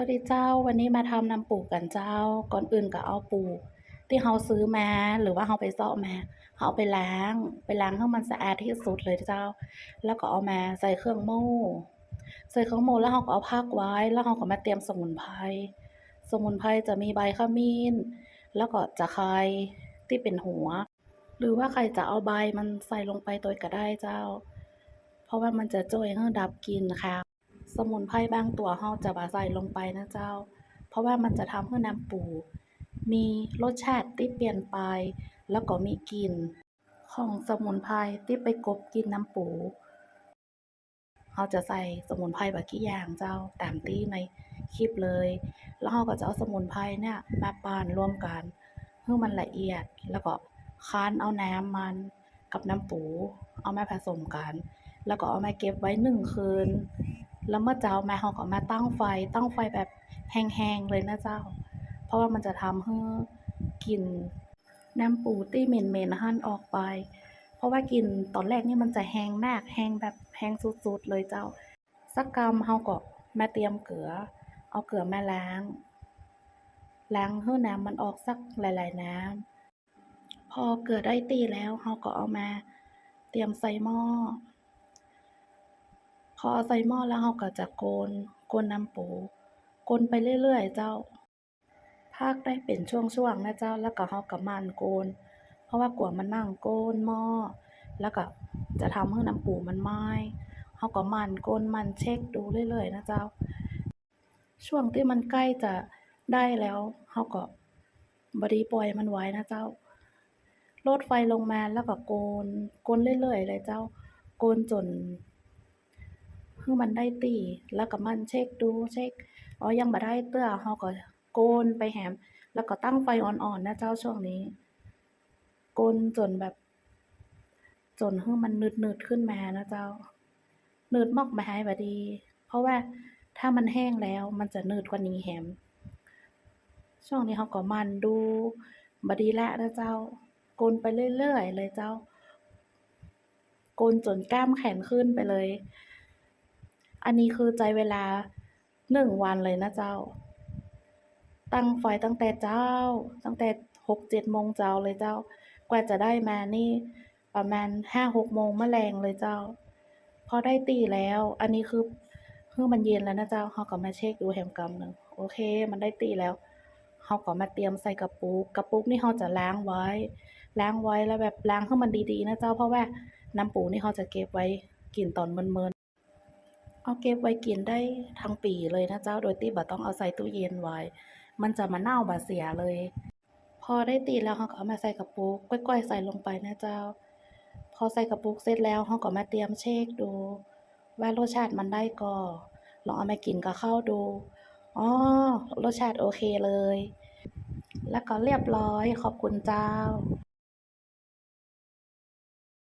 วัสดีเจ้าวันนี้มาทำน้ำปูกันเจ้าก่อนอื่นก็เอาปู ที่เราซื้อมาหรือว่าเราไปเซาะมาเราเอาไปล้างไปล้างให้มันสะอาดที่สุดเลยเจ้า แล้วก็เอามาใส่เครื่องโม่ใส่เครื่องโม่แล้วเราก็เอาพักไว้ แล้วเราก็มาเตรียมสมุนไพรสมุนไพรจะมีใบขมิ้น แล้วก็จะไครที่เป็นหัว หรือว่าใครจะเอาใบมันใส่ลงไปโดยก็ได้เจ้า เพราะว่ามันจะช่วยให้ดับกลิ่นคาว สมุนไพรบางตัวเราจะบ่ใส่ลงไปนะเจ้า เพราะว่ามันจะทำให้น้ำปู มีรสชาติที่เปลี่ยนไป แล้วก็มีกลิ่นของสมุนไพรที่ไปกบกินน้ำปูเราจะใส่สมุนไพรบักกี่อย่างเจ้าตามที่ในคลิปเลย แล้วเราก็จะเอาสมุนไพรเนี่ยมาปั่นรวมกันให้มันละเอียดแล้วก็คั้นเอาน้ำมันกับน้ำปู เอามาผสมกัน แล้วก็เอามาเก็บไว้หนึ่งคืน แล้วเมื่อเจ้าแมาเราก็มาตั้งไฟ ตั้งไฟแบบแห้งๆเลยนะเจ้า เพราะว่ามันจะทำให้กลิ่นน้ำปูที่เหม็นๆหั่นออกไป เพราะว่ากลิ่นตอนแรกนี่มันจะแรงมากแรงแบบแรงสุดๆเลยเจ้า สักกำเราก็มาเตรียมเกลือ เอาเกลือมาล้าง ล้างให้น้ำมันออกสักหลายๆน้ำพอเกลือได้ที่แล้วเราก็เอามาเตรียมใส่หม้อ พอใส่หม้อแล้วเราก็จะโกนโกนน้ำปูโกนไปเรื่อยๆ เจ้าพากได้เป็นช่วงๆนะเจ้าแล้วก็เราก็มันโกน เพราะว่ากลัวมันนั่งโกนหม้อแล้วก็จะทำให้น้ำปูมันไหม้เราก็มันโกนมันเช็กดูเรื่อยๆ นะเจ้า ช่วงที่มันใกล้จะได้แล้วเราก็บ่ได้ปล่อยมันไว้นะเจ้าลดไฟลงมาแล้วก็โกนโกนเรื่อยๆเลยเจ้า โกนจน ให้มันได้ที่แล้วก็มันเช็กดูเช็กอ๋อยังบ่ได้เตื้อเราก็โกนไปแหม แล้วก็ตั้งไฟอ่อนๆนะเจ้าช่วงนี้ โกนจนแบบ จนให้มันหนืดๆขึ้นมานะเจ้าหนืดมากมายบ่ดี เพราะว่าถ้ามันแห้งแล้วมันจะหนืดกว่านี้แหม ช่วงนี้เราก็มันดูบดีล้วนะเจ้า โกนไปเรื่อยๆเลยเจ้า โกนจนกล้ามแขนขึ้นไปเลย อันนี้คือใช้เวลา1วันเลยนะเจ้า ตั้งไฟตั้งแต่เช้า ตั้งแต่6-7โมงเช้าเลยเจ้า กว่าจะได้มานี่ประมาณ5-6โมงแลงเลยเจ้า พอได้ที่แล้ว อันนี้คือคือมันเย็นแล้วนะเจ้าเราก็มาเช็กดูแหมกำหนึ่งโอเค มันได้ที่แล้วเราก็มาเตรียมใส่กระปุกกระปุกนี่เราจะล้างไว้ ล้างไว้แล้วแบบล้างให้มันดีๆนะเจ้าเพราะว่าน้ำปูนี่เราจะเก็บไว้กินตอนมึนๆ เอาเก็บไว้กินได้ทั้งปีเลยนะเจ้า โดยที่บ่ต้องเอาใส่ตู้เย็นไว้ มันจะบ่เน่าบ่เสียเลย พอได้ที่แล้วเราก็เอามาใส่กระปุกก้อยๆใส่ลงไปนะเจ้า พอใส่กระปุกเสร็จแล้วเราก็มาเตรียมเช็กดู ว่ารสชาติมันได้ก่ลองเอามากินกับข้าวดูอ๋อรสชาติโอเคเลย แล้วก็เรียบร้อยขอบคุณเจ้า